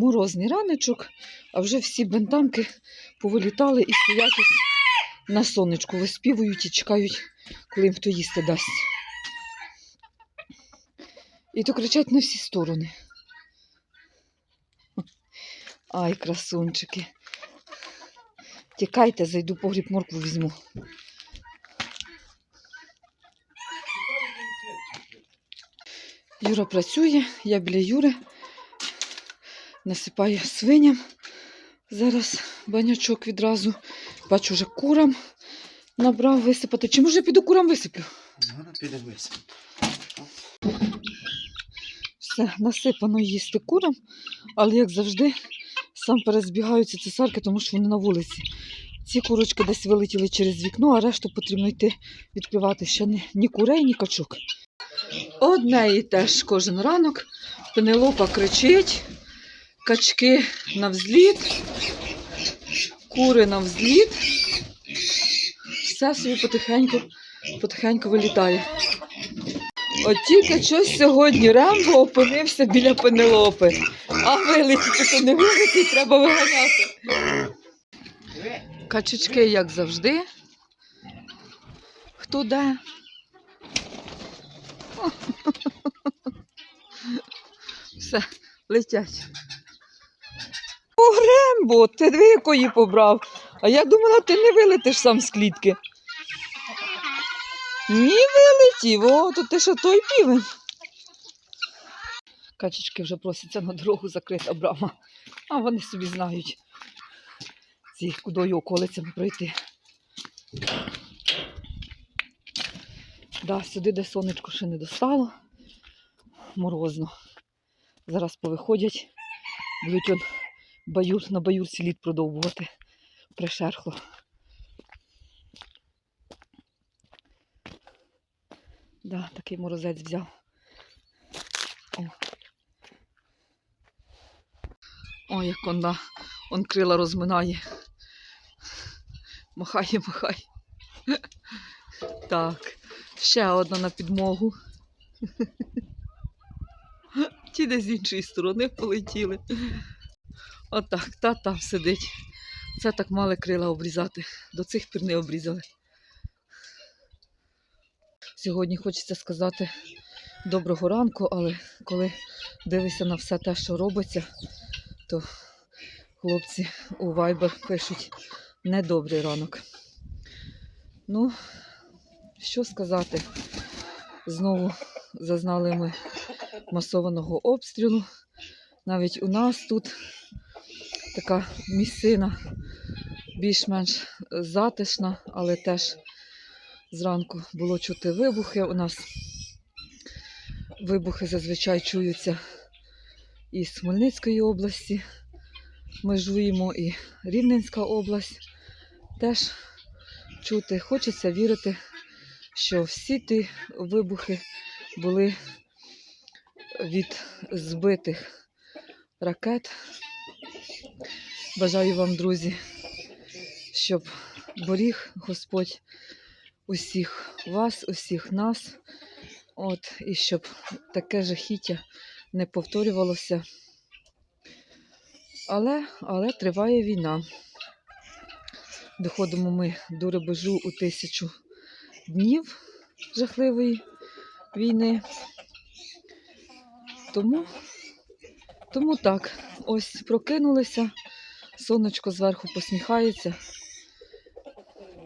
морозний раночок, а вже всі бентамки повилітали і стоять на сонечку, виспівують і чекають, коли їм хто їсти дасть. І то кричать на всі сторони. Ай, красунчики. Тікайте, зайду погріб моркву візьму. Юра працює, я біля Юри насипаю свиням. Зараз банячок відразу. Бачу, вже курам набрав висипати. Чи може піду курам висиплю? Ну, підемось. Все, насипано їсти курам, але як завжди, сам перезбігаються цесарки, тому що вони на вулиці. Ці курочки десь вилетіли через вікно, а решту потрібно йти відкривати ще ні, ні курей, ні качок. Одне і теж кожен ранок. Пенелопа кричить, качки на взліт, кури на взліт. Все собі потихеньку, потихеньку вилітає. От тільки щось сьогодні Рембо опинився біля Пенелопи. А вилетіти то не вилетить, треба виганяти. Качечки, як завжди. Хто де? Все, летять. О, Рембо, ти диви, якої побрав. А я думала, ти не вилетиш сам з клітки. Ні, вилетів, о, то ти що той півень. Качечки вже просяться на дорогу закрита брама. А вони собі знають ці кудою околицями пройти. Да, сюди, де сонечко ще не достало. Морозно. Зараз повиходять, будуть баюр, на баюрці лід продовбувати. Пришерхло. Да, такий морозець взяв. О. О, як он, да. он крила розминає. Махає, махає. Так, ще одна на підмогу. Ті десь з іншої сторони полетіли. Отак, та там сидить. Це так мали крила обрізати. До цих пір не обрізали. Сьогодні хочеться сказати доброго ранку, але коли дивишся на все те, що робиться, то хлопці у Viber пишуть недобрий ранок. Ну, що сказати, знову зазнали ми масованого обстрілу. Навіть у нас тут така місцина більш-менш затишна, але теж зранку було чути вибухи. У нас вибухи зазвичай чуються із Хмельницької області. Межуємо і Рівненська область. Теж чути. Хочеться вірити, що всі ті вибухи були від збитих ракет. Бажаю вам, друзі, щоб боріг Господь усіх вас, усіх нас. От, і щоб таке жахіття не повторювалося. Але, але триває війна. Доходимо ми до рубежу у тисячу днів жахливої війни. Тому, тому так, ось прокинулися, сонечко зверху посміхається.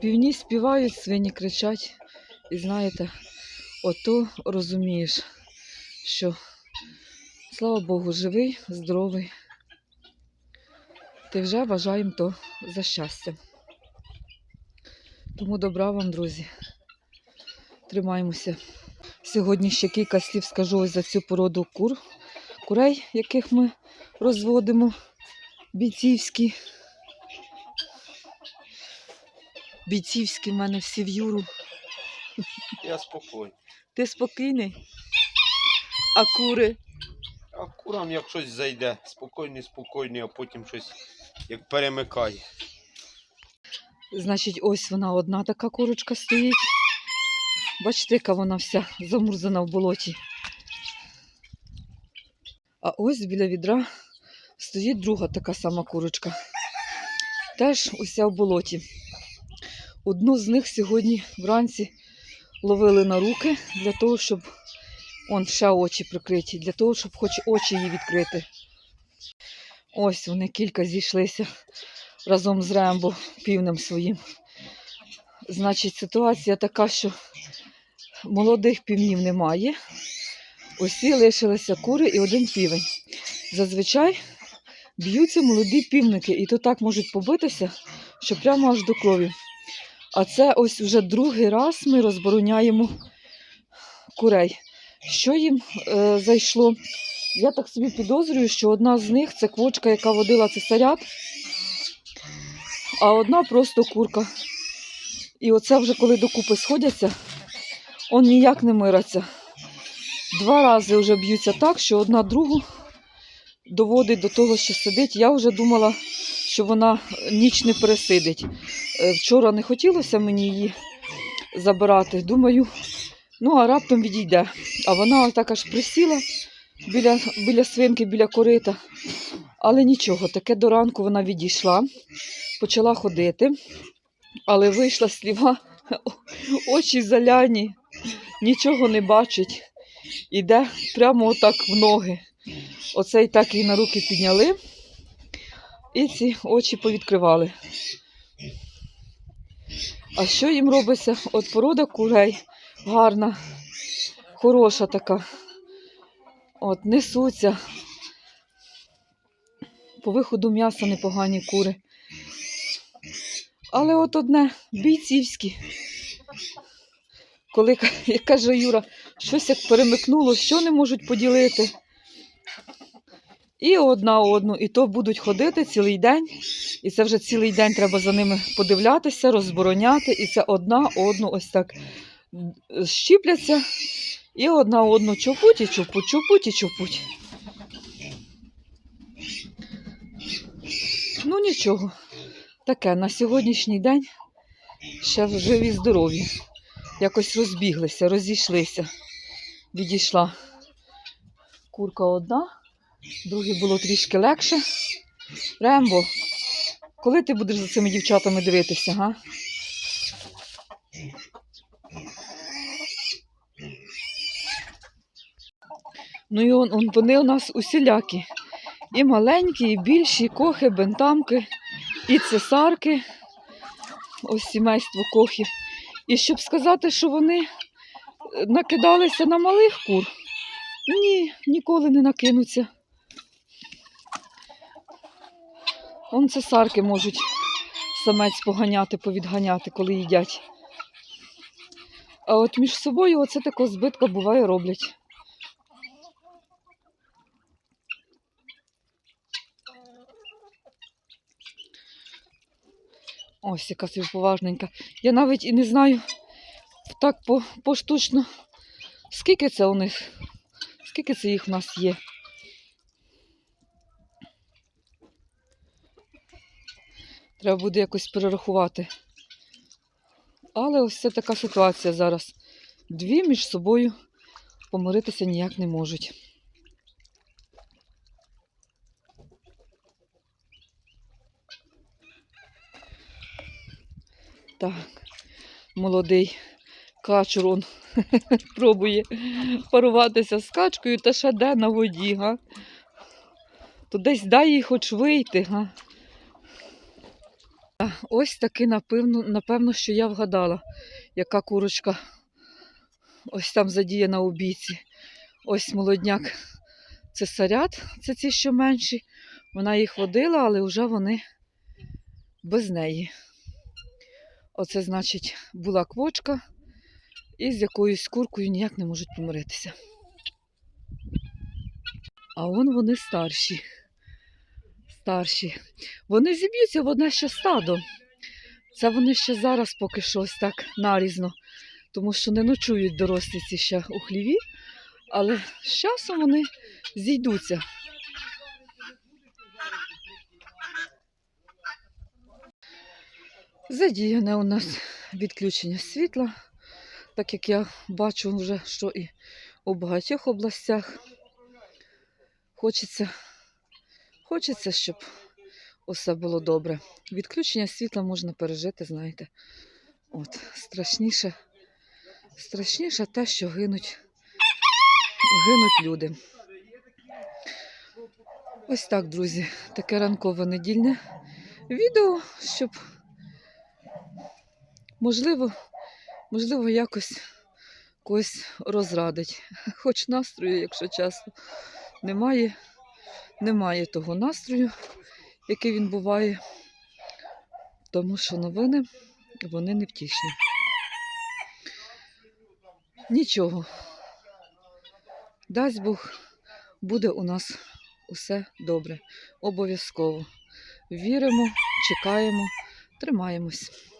Півні співають, свині кричать. І знаєте, ото розумієш, що слава Богу, живий, здоровий. Ти вже вважаємо то за щастя. Тому добра вам, друзі. Тримаємося. Сьогодні ще кілька слів скажу ось за цю породу кур, курей, яких ми розводимо, бійцівські. Бійцівські в мене всі в юру. Я спокійний. Ти спокійний? А кури? А курам як щось зайде, спокійний, спокійний, а потім щось як перемикає. Значить, ось вона одна така курочка стоїть. Бачите, яка вона вся замурзана в болоті. А ось біля відра стоїть друга така сама курочка. Теж уся в болоті. Одну з них сьогодні вранці ловили на руки для того, щоб он ще очі прикриті, для того, щоб хоч очі їй відкрити. Ось вони кілька зійшлися разом з Рембо, півнем своїм. Значить, ситуація така, що молодих півнів немає. Усі лишилися кури і один півень. Зазвичай б'ються молоді півники, і то так можуть побитися, що прямо аж до крові. А це ось вже другий раз ми розбороняємо курей. Що їм е, зайшло? Я так собі підозрюю, що одна з них це квочка, яка водила цесарят, а одна просто курка. І оце вже коли докупи сходяться, он ніяк не мираться. Два рази вже б'ються так, що одна другу доводить до того, що сидить. Я вже думала, що вона ніч не пересидить. Е, Вчора не хотілося мені її забирати. Думаю, ну а раптом відійде. А вона так аж присіла біля, біля свинки, біля корита. Але нічого, таке до ранку вона відійшла, почала ходити, але вийшла сліва, очі заляні, нічого не бачить. Іде прямо отак в ноги. Оцей так її на руки підняли і ці очі повідкривали. А що їм робиться? От порода курей гарна, хороша така. От, несуться. По виходу м'яса непогані кури. Але от одне бійцівські. Коли каже Юра, щось як перемикнуло, що не можуть поділити. І одна одну, і то будуть ходити цілий день, і це вже цілий день треба за ними подивлятися, розбороняти, і це одна одну ось так щіпляться, і одна одну чопуть і чопуть, чопуть і чопуть. Ну нічого, таке на сьогоднішній день ще живі здорові. Якось розбіглися, розійшлися. Відійшла курка одна, другій було трішки легше. Рембо, коли ти будеш за цими дівчатами дивитися, га? Ну і он, он, вони у нас усілякі. І маленькі, і більші, і кохи, бентамки, і цесарки. Ось сімейство кохів. І щоб сказати, що вони накидалися на малих кур, ні, ніколи не накинуться. Он цесарки можуть самець поганяти, повідганяти, коли їдять. А от між собою оце тако збитка буває роблять. Ось яка собі поважненька. Я навіть і не знаю так по, поштучно, скільки це у них, скільки це їх у нас є. Треба буде якось перерахувати. Але ось це така ситуація зараз. Дві між собою помиритися ніяк не можуть. Так, молодий качур он пробує паруватися з качкою та ще де на воді, га? То десь дай їй хоч вийти, га? Ось таки, напевно, напевно, що я вгадала, яка курочка ось там задіяна у бійці. Ось молодняк цесарят, це ці, що менші. Вона їх водила, але вже вони без неї. Оце, значить, була квочка, і з якоюсь куркою ніяк не можуть помиритися. А вон вони старші. Старші. Вони зіб'ються в одне ще стадо. Це вони ще зараз поки що ось так нарізно, тому що не ночують дорослі ці ще у хліві, але з часом вони зійдуться. Задіяне у нас відключення світла, так як я бачу вже, що і у багатьох областях хочеться Хочеться, щоб усе було добре. Відключення світла можна пережити, знаєте. От, страшніше, страшніше те, що гинуть, гинуть люди. Ось так, друзі, таке ранкове недільне відео, щоб можливо, можливо, якось когось розрадить. Хоч настрою, якщо чесно, немає, немає того настрою, який він буває, тому що новини вони невтішні. Нічого. Дасть Бог, буде у нас усе добре. Обов'язково. Віримо, чекаємо, тримаємось.